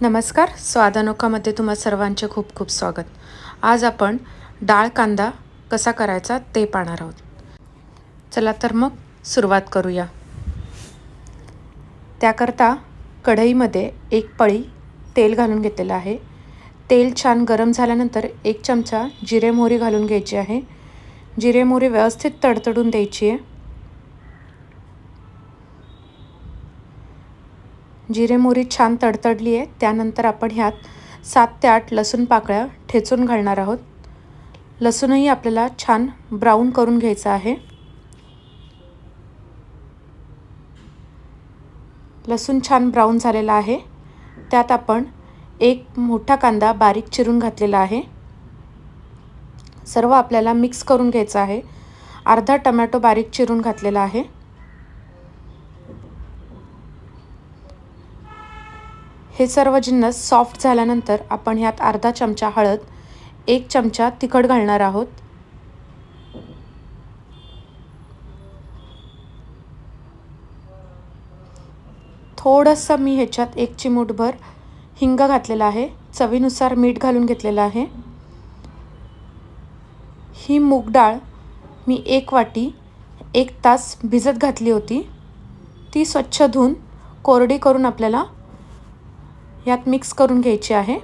नमस्कार स्वादानुकामध्ये तुम्हा सर्वांचे खूप खूप स्वागत. आज आपण डाळ कांदा कसा करायचा ते पाहणार आहोत. चला तर मग सुरुवात करूया. त्याकरता कढईमध्ये एक पळी तेल घालून घेतलेलं आहे. तेल छान गरम झाल्यानंतर एक चमचा जिरे मोहरी घालून घ्यायची आहे. जिरे मोहरी व्यवस्थित तडतडून द्यायची आहे. जिरे मोहरी छान तडतडली आहे. त्यानंतर आपण ह्यात सात ते आठ लसूण पाकळ्या ठेचून घालणार आहोत. लसूणही आपल्याला छान ब्राऊन करून घ्यायचं आहे. लसूण छान ब्राऊन झालेला आहे. त्यात आपण एक मोठा कांदा बारीक चिरून घातलेला आहे. सर्व आपल्याला मिक्स करून घ्यायचं आहे. अर्धा टमॅटो बारीक चिरून घातलेला आहे. हे सर्व जिन्नस सॉफ्ट झाल्यानंतर आपण ह्यात अर्धा चमचा हळद एक चमचा तिखट घालणार आहोत. थोडंसं मी ह्याच्यात एक चिमूटभर हिंग घातलेला आहे. चवीनुसार मीठ घालून घेतलेलं आहे. ही मूग डाळ मी एक वाटी एक तास भिजत घातली होती. ती स्वच्छ धुवून कोरडी करून आपल्याला यात मिक्स करून घ्यायची आहे.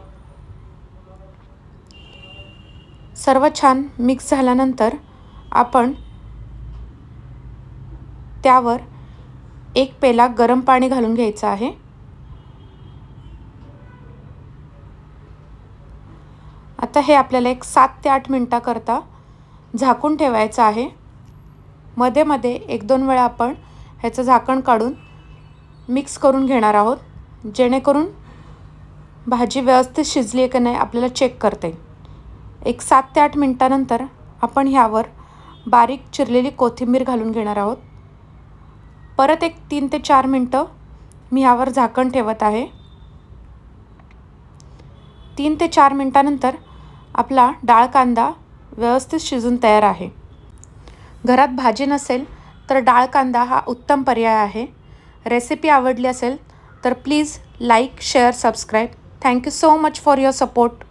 सर्व छान मिक्स झाल्यानंतर आपण त्यावर एक पेला गरम पाणी घालून घ्यायचं आहे. आता हे आपल्याला एक सात ते आठ मिनटाकरता झाकून ठेवायचं आहे. मध्ये मध्ये एक दोन वेळा आपण ह्याचं झाकण काढून मिक्स करून घेणार आहोत. जेणेकरून भाजी व्यवस्थित शिजली आहे का नाही आपल्याला चेक करते. एक सात ते आठ मिनटानंतर आपण ह्यावर बारीक चिरलेली कोथिंबीर घालून घेणार आहोत. परत एक तीन ते चार मिनटं मी ह्यावर झाकण ठेवत आहे. तीन ते चार मिनटानंतर आपला डाळ कांदा व्यवस्थित शिजून तयार आहे. घरात भाजी नसेल तर डाळ कांदा हा उत्तम पर्याय आहे. रेसिपी आवडली असेल तर please like share subscribe Thank you so much for your support.